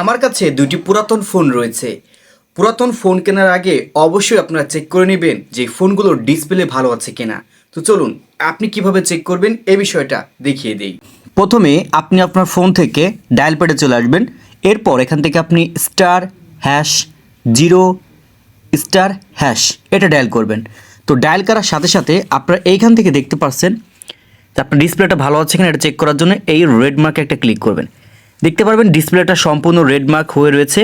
আমার কাছে দুটি পুরাতন ফোন রয়েছে। পুরাতন ফোন কেনার আগে অবশ্যই আপনারা চেক করে নেবেন যে ফোনগুলোর ডিসপ্লে ভালো আছে কিনা। তো চলুন, আপনি কীভাবে চেক করবেন এই বিষয়টা দেখিয়ে দিই। প্রথমে আপনি আপনার ফোন থেকে ডায়াল প্যাডে চলে আসবেন। এরপর এখান থেকে আপনি star hash zero star hash এটা ডায়াল করবেন। তো ডায়াল করার সাথে সাথে আপনারা এইখান থেকে দেখতে পাচ্ছেন আপনার ডিসপ্লেটা ভালো আছে কিনা এটা চেক করার জন্য এই রেড মার্কে একটা ক্লিক করবেন। দেখতে পারবেন ডিসপ্লেটা সম্পূর্ণ রেড মার্ক হয়ে রয়েছে।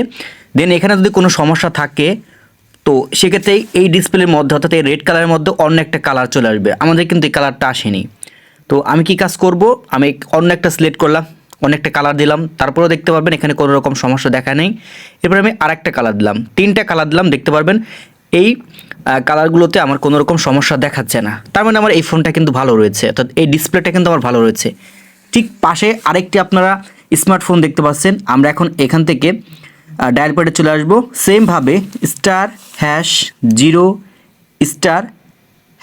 দেন এখানে যদি কোনো সমস্যা থাকে, তো সেক্ষেত্রে এই ডিসপ্লের মধ্যে, অর্থাৎ এই রেড কালারের মধ্যে অন্য একটা কালার চলে আসবে। আমাদের কিন্তু এই কালারটা আসেনি। তো আমি কি কাজ করব? আমি অন্য একটা সিলেক্ট করলাম, অন্য একটা কালার দিলাম। তারপরেও দেখতে পারবেন এখানে কোনো রকম সমস্যা দেখা নেই। এরপর আমি আরেকটা কালার দিলাম, তিনটা কালার দিলাম, দেখতে পারবেন এই কালারগুলোতে আমার কোনো রকম সমস্যা দেখাচ্ছে না। তার মানে আমার এই ফোনটা কিন্তু ভালো রয়েছে, অর্থাৎ এই ডিসপ্লেটা কিন্তু আমার ভালো রয়েছে। ঠিক পাশে আরেকটি আপনারা স্মার্টফোন দেখতে পাচ্ছেন। আমরা এখন এখান থেকে ডায়াল প্যাডে চলে আসব। সেমভাবে star hash zero star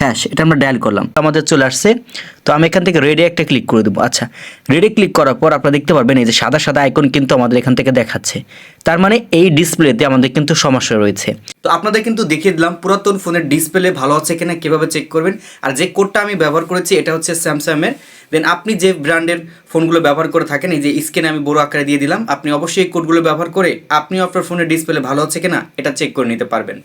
hash এটা আমরা ডায়াল করলাম। আমাদের চলে আসছে। তো আমি এখান থেকে রেডে একটা ক্লিক করে দেবো। আচ্ছা রেডে ক্লিক করার পর আপনারা দেখতে পারবেন, এই যে সাদা সাদা আইকন কিন্তু আমাদের এখান থেকে দেখাচ্ছে। তার মানে এই ডিসপ্লেতে আমাদের কিন্তু সমস্যা রয়েছে। তো আপনাদের কিন্তু দেখিয়ে দিলাম, পুরাতন ফোনের ডিসপ্লে ভালো আছে কিনা, কীভাবে চেক করবেন। আর যে কোডটা আমি ব্যবহার করেছি, এটা হচ্ছে স্যামসাংয়ের দেন আপনি যে ব্র্যান্ডের ফোনগুলো ব্যবহার করে থাকেন, এই যে স্ক্রিনে আমি বড় আকারে দিয়ে দিলাম, আপনি অবশ্যই এই কোডগুলো ব্যবহার করে আপনিও আপনার ফোনের ডিসপ্লে ভালো আছে কিনা, এটা চেক করে নিতে পারবেন।